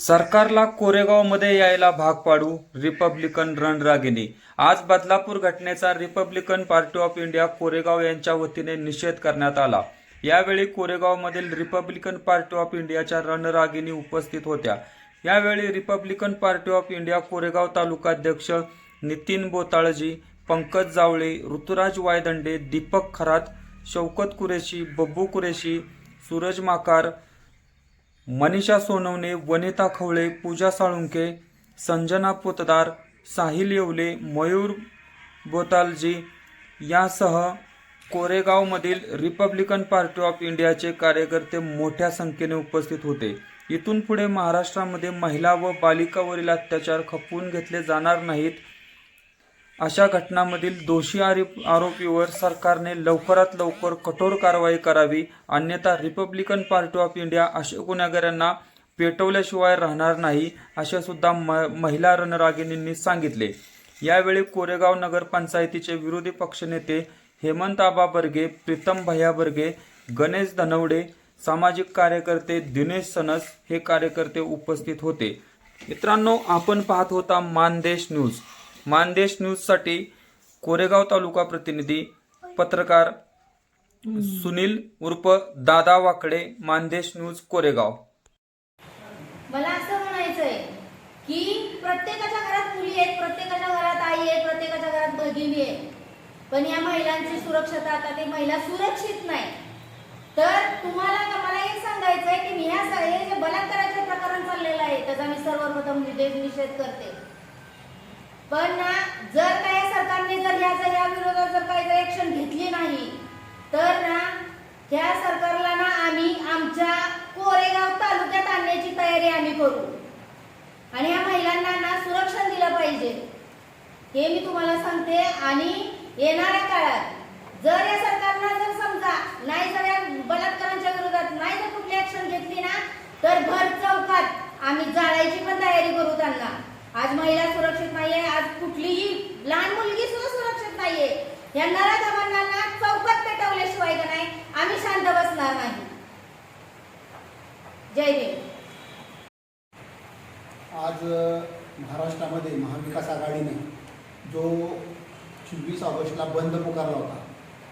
सरकारला कोरेगावमध्ये यायला भाग पाडू रिपब्लिकन रणरागिणी. आज बदलापूर घटनेचा republican party of India Koregaon यांच्या वतीने निषेध करण्यात आला. यावेळी कोरेगावमधील रिपब्लिकन पार्टी ऑफ इंडियाच्या रणरागिणी उपस्थित होत्या. यावेळी republican party of India Koregaon तालुकाध्यक्ष नितीन बोताळजी पंकज जावळे ऋतुराज वायदंडे दीपक खरात शौकत कुरेशी बब्बू कुरेशी सूरज माकार मनीषा सोनवणे वनिता खवळे पूजा साळुंके संजना पोतदार साहिल येवले मयूर बोतालजी यासह कोरेगावमधील रिपब्लिकन पार्टी ऑफ इंडियाचे कार्यकर्ते मोठ्या संख्येने उपस्थित होते. इथून पुढे महाराष्ट्रामध्ये महिला व बालिकावरील अत्याचार खपवून घेतले जाणार नाहीत अशा घटनांमधील दोषी आरोप आरोपीवर सरकारने लवकरात लवकर कठोर कारवाई करावी अन्यथा रिपब्लिकन पार्टी ऑफ इंडिया अशा गुन्हेगारांना पेटवल्याशिवाय राहणार नाही असे सुद्धा म महिला रणरागिणींनी सांगितले. यावेळी कोरेगाव नगरपंचायतीचे विरोधी पक्षनेते हेमंत आबा बर्गे प्रीतम भैया बर्गे गणेश धनवडे सामाजिक कार्यकर्ते दिनेश सनस हे कार्यकर्ते उपस्थित होते. मित्रांनो आपण पाहत होता मानदेश न्यूज. मानदेश न्यूजसाठी कोरेगाव तालुका प्रतिनिधी पत्रकार सुनील उर्फ दादा वाकडे मानदेश न्यूज कोरेगाव. मला असं म्हणायचंय की प्रत्येकाच्या घरात मुली आहेत प्रत्येकाच्या घरात आई आहे प्रत्येकाच्या घरात भगिनी आहे पण या महिलांची सुरक्षता आता ते महिला सुरक्षित नाही. तर तुम्हाला मला एक सांगायचंय की मी ह्या हे जे बलात्काराचे प्रकरण चाललेलं आहे त्याचा मी सर्वप्रथम निषेध करते. पण ना जर काय सरकारने जर ह्याचा या विरोधात जर काही जर ऍक्शन घेतली नाही तर ना ह्या सरकारला ना आम्ही आमच्या कोरेगाव तालुक्यात आणण्याची तयारी आम्ही करू. आणि ह्या महिलांना ना सुरक्षण दिलं पाहिजे. हे मी तुम्हाला सांगते. आणि येणाऱ्या काळात जर या सरकारनं जर समजा नाही जर या बलात्कारांच्या विरोधात नाही जर कुठली ऍक्शन घेतली ना तर भर चौकात आम्ही जाळायची पण तयारी करू त्यांना. आज महिला सुरक्षित नाहीये आज कुठलीही लहान मुलगी सुद्धा सुरक्षित नाहीये. या नराधमांना ना चौकात पेटवल्याशिवाय का नाही आम्ही शांत बसणार नाही. जय भीम. आज महाराष्ट्रामध्ये महाविकास आघाडीने जो चोवीस ऑगस्टला बंद पुकारला होता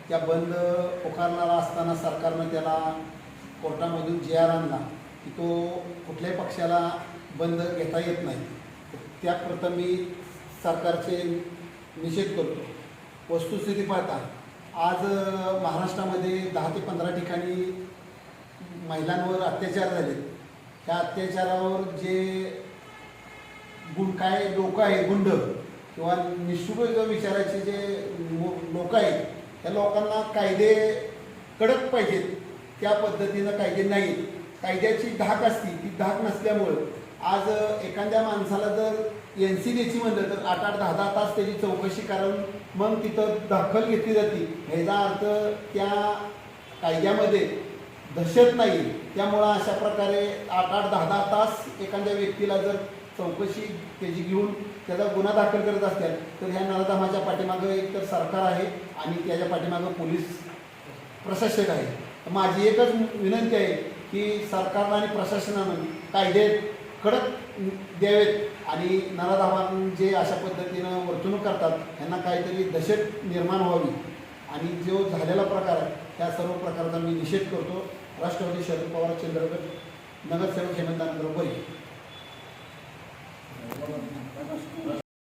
त्या बंद पुकारणारा असताना सरकारनं त्याला कोर्टामधून जे आर आणला की तो कुठल्याही पक्षाला बंद घेता येत नाही. त्या मी सरकारचे निषेध करतो. वस्तुस्थिती पाहता आज महाराष्ट्रामध्ये दहा ते पंधरा ठिकाणी महिलांवर अत्याचार झाले. त्या अत्याचारावर जे गुण काय लोक आहे गुंड किंवा निःशुल्क विचाराचे जे लोक आहेत त्या लोकांना कायदे कडक पाहिजेत. त्या पद्धतीनं कायदे नाहीत. कायद्याची धाक असती ती धाक नसल्यामुळं आज एखाद्या माणसाला जर एन सी द्यायची म्हणलं तर आठ आठ दहा दहा तास त्याची चौकशी कारण मग तिथं दाखल घेतली जाते. ह्याचा अर्थ त्या कायद्यामध्ये दहशत नाही त्यामुळं अशा प्रकारे आठ आठ दहा दहा तास एखाद्या व्यक्तीला जर चौकशी त्याची घेऊन त्याचा गुन्हा दाखल करत असतील तर ह्या नराधामाच्या पाठीमागं एक तर सरकार आहे आणि त्याच्या पाठीमागं पोलीस प्रशासक आहे. माझी एकच विनंती आहे की सरकारनं आणि प्रशासनानं कायदे कडक द्यावेत आणि नराधामान जे अशा पद्धतीनं वर्तणूक करतात यांना काहीतरी दहशत निर्माण व्हावी. आणि जो झालेला प्रकार आहे त्या सर्व प्रकाराचा मी निषेध करतो. राष्ट्रवादी शरद पवार चंद्रगड नगरसेवक हेमंतानंद बरी.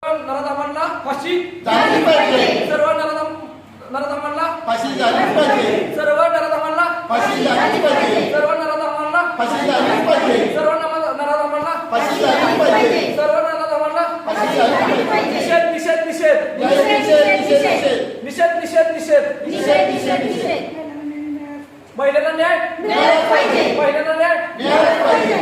नराधमांना फाशी. झाली पाहिजे. सर्व नराधम नराधमांना फाशी झालीच पाहिजे. सर्व नराधमांना फाशी झालीच पाहिजे. सर्व नराधमांना फाशी झालीच Nişet, nişet, nişet. Nişet, nişet, nişet. Nişet, nişet, nişet. Nişet, nişet, nişet. महिलांना न्याय न्याय पाहिजे महिलांना न्याय न्याय पाहिजे